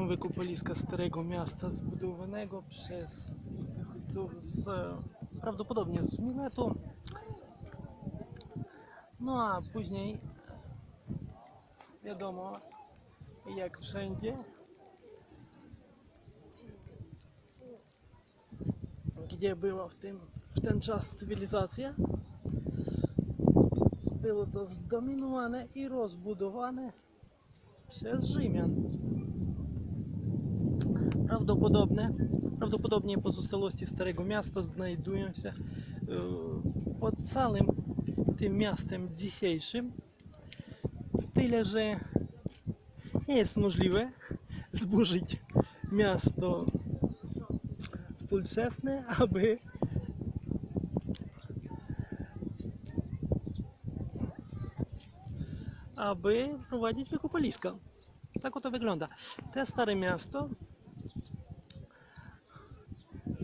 są wykopaliska Starego Miasta zbudowanego przez uchodźców z, prawdopodobnie z Miletu. No a później wiadomo, jak wszędzie, gdzie była w, tym, w ten czas cywilizacja, było to zdominowane i rozbudowane przez Rzymian. Prawdopodobne, prawdopodobnie pozostałości Starego Miasta znajdują się e, pod całym tym miastem dzisiejszym. Tyle, że nie jest możliwe zburzyć miasto współczesne, aby aby prowadzić wykopaliska. Tak oto wygląda. Te stare miasto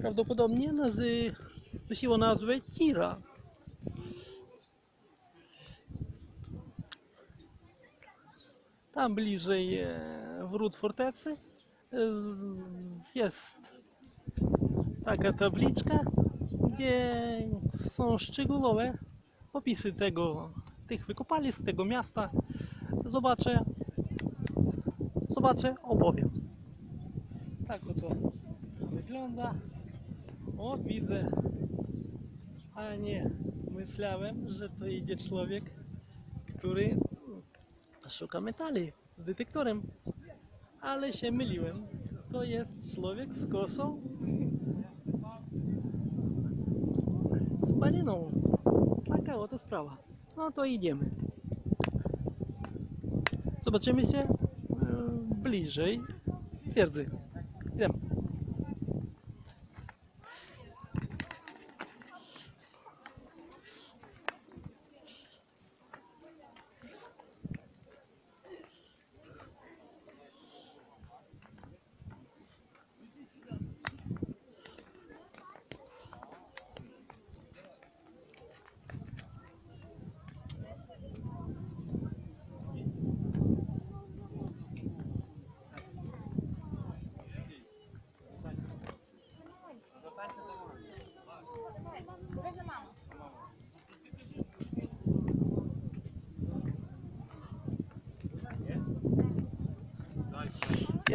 prawdopodobnie nazy nosiło nazwę Tira. Tam bliżej e, wrót fortecy e, jest taka tabliczka, gdzie są szczegółowe opisy tego, tych wykopalisk, tego miasta. Zobaczę, zobaczę, opowiem. Tak oto wygląda. O, widzę. A nie, myślałem, że to idzie człowiek, który szuka metali z detektorem. Ale się myliłem. To jest człowiek z kosą z baliną. Taka oto sprawa. No to idziemy. Zobaczymy się e, bliżej twierdzy. Idziemy.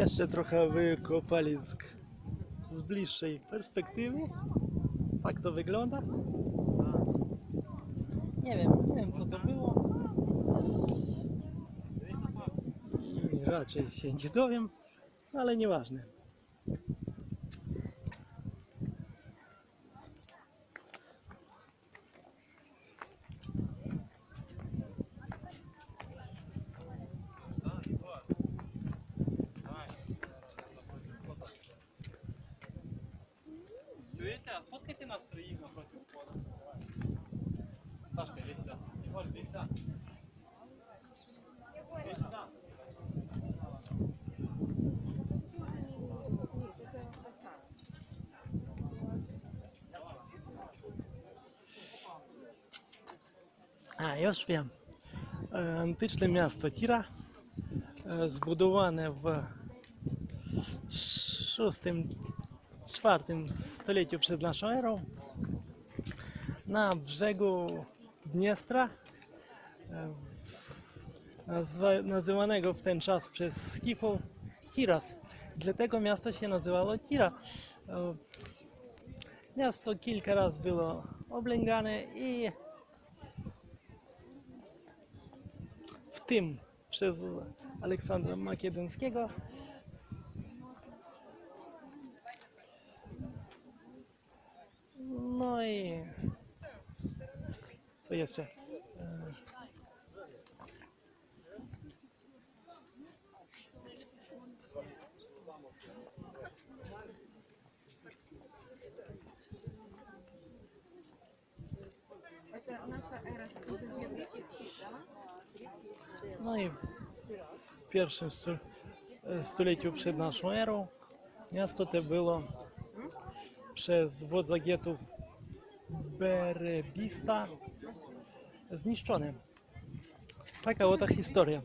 Jeszcze trochę wykopalisk z bliższej perspektywy. Tak to wygląda. Nie wiem, nie wiem co to było. I raczej się nie dowiem, ale nieważne. Іван, сфоткайте нас троїх напроти входу. Сашка, іди сюди. Ігор, іди сюди. Іди сюди. А, я ж в'ям. Античне місто Тіра е, збудоване в 6 IV stuleciu przed naszą erą na brzegu Dniestra, nazywanego w ten czas przez Skifów Kiras. Dlatego miasto się nazywało Kira. Miasto kilka razy było oblęgane i w tym przez Aleksandra Makedońskiego да? No i w pierwszym stu, stuleciu przed naszą erą miasto to było przez wodza getów Berebista zniszczone. Taka oto historia.